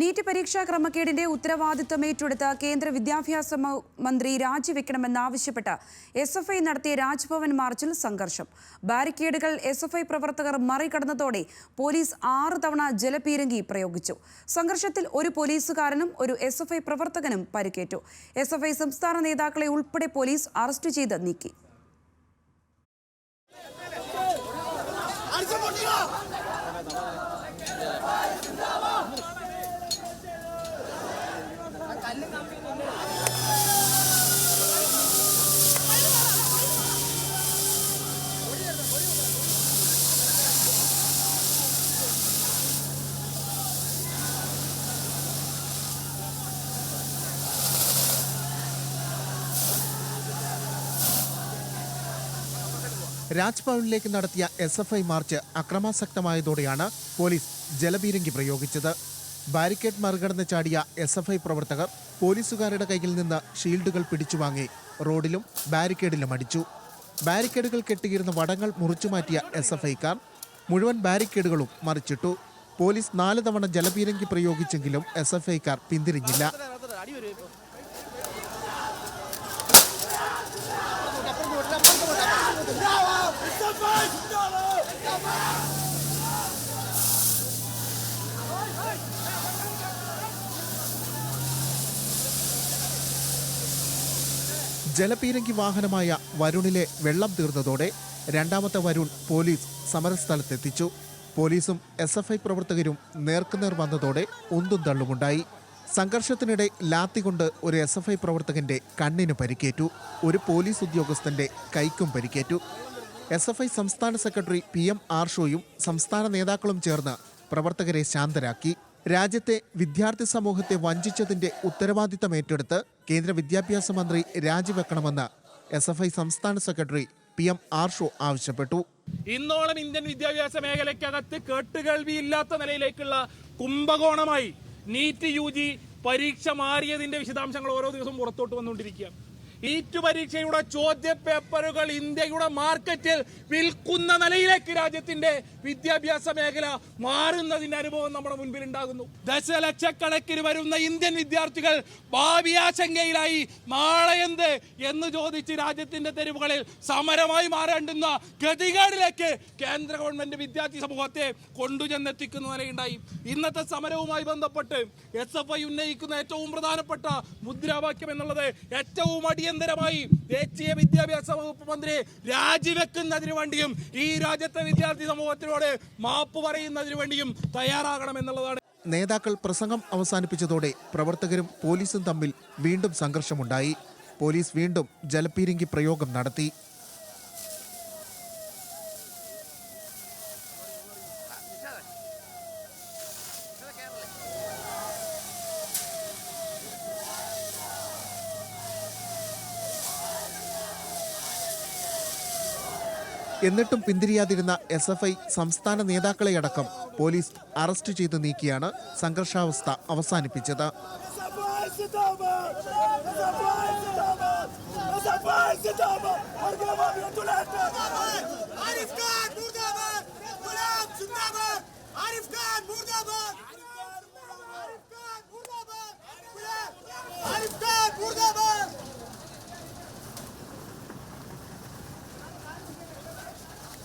NEET പരീക്ഷാ ക്രമക്കേടിന്റെ ഉത്തരവാദിത്വം ഏറ്റെടുത്ത കേന്ദ്ര വിദ്യാഭ്യാസ മന്ത്രി രാജിവെക്കണമെന്നാവശ്യപ്പെട്ട് എസ് എഫ് ഐ നടത്തിയ രാജ്ഭവൻ മാർച്ചിൽ സംഘർഷം. ബാരിക്കേഡുകൾ എസ് എഫ് ഐ പ്രവർത്തകർ മറികടന്നതോടെ പോലീസ് ആറ് തവണ ജലപീരങ്കി പ്രയോഗിച്ചു. സംഘർഷത്തിൽ ഒരു പോലീസുകാരനും ഒരു എസ് എഫ് ഐ പ്രവർത്തകനും പരിക്കേറ്റു. എസ് എഫ് ഐ സംസ്ഥാന നേതാക്കളെ ഉൾപ്പെടെ പോലീസ് അറസ്റ്റ് ചെയ്ത് നീക്കി. രാജ്ഭവനിലേക്ക് നടത്തിയ എസ് എഫ് ഐ മാർച്ച് അക്രമാസക്തമായതോടെയാണ് പോലീസ് ജലപീരങ്കി പ്രയോഗിച്ചത്. ബാരിക്കേഡ് മറികടന്ന് ചാടിയ എസ് എഫ് ഐ പ്രവർത്തകർ പോലീസുകാരുടെ കയ്യിൽ നിന്ന് ഷീൽഡുകൾ പിടിച്ചുവാങ്ങി റോഡിലും ബാരിക്കേഡിലും അടിച്ചു. ബാരിക്കേഡുകൾ കെട്ടിയിരുന്ന വടങ്ങൾ മുറിച്ചുമാറ്റിയ എസ് എഫ് ഐക്കാർ മുഴുവൻ ബാരിക്കേഡുകളും മറിച്ചിട്ടു. പോലീസ് നാല് തവണ ജലപീരങ്കി പ്രയോഗിച്ചെങ്കിലും എസ് എഫ് ഐക്കാർ പിന്തിരിഞ്ഞില്ല. ജലപീരങ്കി വാഹനമായ വരുണിലെ വെള്ളം തീർന്നതോടെ രണ്ടാമത്തെ വരുൺ പോലീസ് സമരസ്ഥലത്തെത്തിച്ചു. പോലീസും എസ് എഫ് ഐ പ്രവർത്തകരും നേർക്കുനേർ വന്നതോടെ ഒന്തും തള്ളുമുണ്ടായി. സംഘർഷത്തിനിടെ ലാത്തി കൊണ്ട് ഒരു എസ് എഫ് ഐ പ്രവർത്തകന്റെ കണ്ണിന് പരിക്കേറ്റു. ഒരു പോലീസ് ഉദ്യോഗസ്ഥന്റെ കൈക്കും പരിക്കേറ്റു. എസ് എഫ് ഐ സംസ്ഥാന സെക്രട്ടറി പി എം ആർഷോയും സംസ്ഥാന നേതാക്കളും ചേർന്ന് പ്രവർത്തകരെ ശാന്തരാക്കി. രാജ്യത്തെ വിദ്യാർത്ഥി സമൂഹത്തെ വഞ്ചിച്ചതിന്റെ ഉത്തരവാദിത്തം ഏറ്റെടുത്ത് കേന്ദ്ര വിദ്യാഭ്യാസ മന്ത്രി രാജിവെക്കണമെന്ന് എസ് എഫ് ഐ സംസ്ഥാന സെക്രട്ടറി പി എം ആർഷു ആവശ്യപ്പെട്ടു. ഇന്നോളം ഇന്ത്യൻ വിദ്യാഭ്യാസ മേഖലയ്ക്കകത്ത് കേട്ടുകേൾവിയില്ലാത്ത നിലയിലേക്കുള്ള കുംഭകോണമായി നീറ്റ് യു ജി പരീക്ഷ മാറിയതിന്റെ വിശദാംശങ്ങൾ ഓരോ ദിവസവും പുറത്തോട്ട് വന്നുകൊണ്ടിരിക്കുക നീറ്റ് പരീക്ഷയുടെ ചോദ്യപേപ്പറുകൾ ഇന്ത്യയുടെ മാർക്കറ്റിൽ വിൽക്കുന്ന നിലയിലേക്ക് രാജ്യത്തിന്റെ വിദ്യാഭ്യാസ മേഖല മാറുന്നതിന്റെ അനുഭവം നമ്മുടെ മുൻപിൽ ഉണ്ടാകുന്നു ദശലക്ഷക്കണക്കിന് വരുന്ന ഇന്ത്യൻ വിദ്യാർത്ഥികൾ ഭാവി ആശങ്കയിലായി നാളെ എന്ത് എന്ന് ചോദിച്ച് രാജ്യത്തിന്റെ തെരുവുകളിൽ സമരമായി മാറേണ്ടുന്ന ഗതികേടിലേക്ക് കേന്ദ്ര ഗവൺമെന്റ് വിദ്യാർത്ഥി സമൂഹത്തെ കൊണ്ടുചെന്നെത്തിക്കുന്ന നിലയുണ്ടായി. ഇന്നത്തെ സമരവുമായി ബന്ധപ്പെട്ട് എസ് എഫ് ഐ ഉന്നയിക്കുന്ന ഏറ്റവും പ്രധാനപ്പെട്ട മുദ്രാവാക്യം എന്നുള്ളത് ഏറ്റവും അടിയന്തരമായി ദേശീയ വിദ്യാഭ്യാസ വകുപ്പ് മന്ത്രി രാജിവെക്കുന്നതിന് വേണ്ടിയും ഈ രാജ്യത്തെ വിദ്യാർത്ഥി സമൂഹത്തിനോട് മാപ്പ് പറയുന്നതിന് വേണ്ടിയും തയ്യാറാകണമെന്നുള്ളതാണ്. നേതാക്കൾ പ്രസംഗം അവസാനിപ്പിച്ചതോടെ പ്രവർത്തകരും പോലീസും തമ്മിൽ വീണ്ടും സംഘർഷമുണ്ടായി. പോലീസ് വീണ്ടും ജലപീരങ്കി പ്രയോഗം നടത്തി. എന്നിട്ടും പിന്തിരിയാതിരുന്ന എസ് എഫ് ഐ സംസ്ഥാന നേതാക്കളെയടക്കം പോലീസ് അറസ്റ്റ് ചെയ്ത് നീക്കിയാണ് സംഘർഷാവസ്ഥ അവസാനിപ്പിച്ചത്.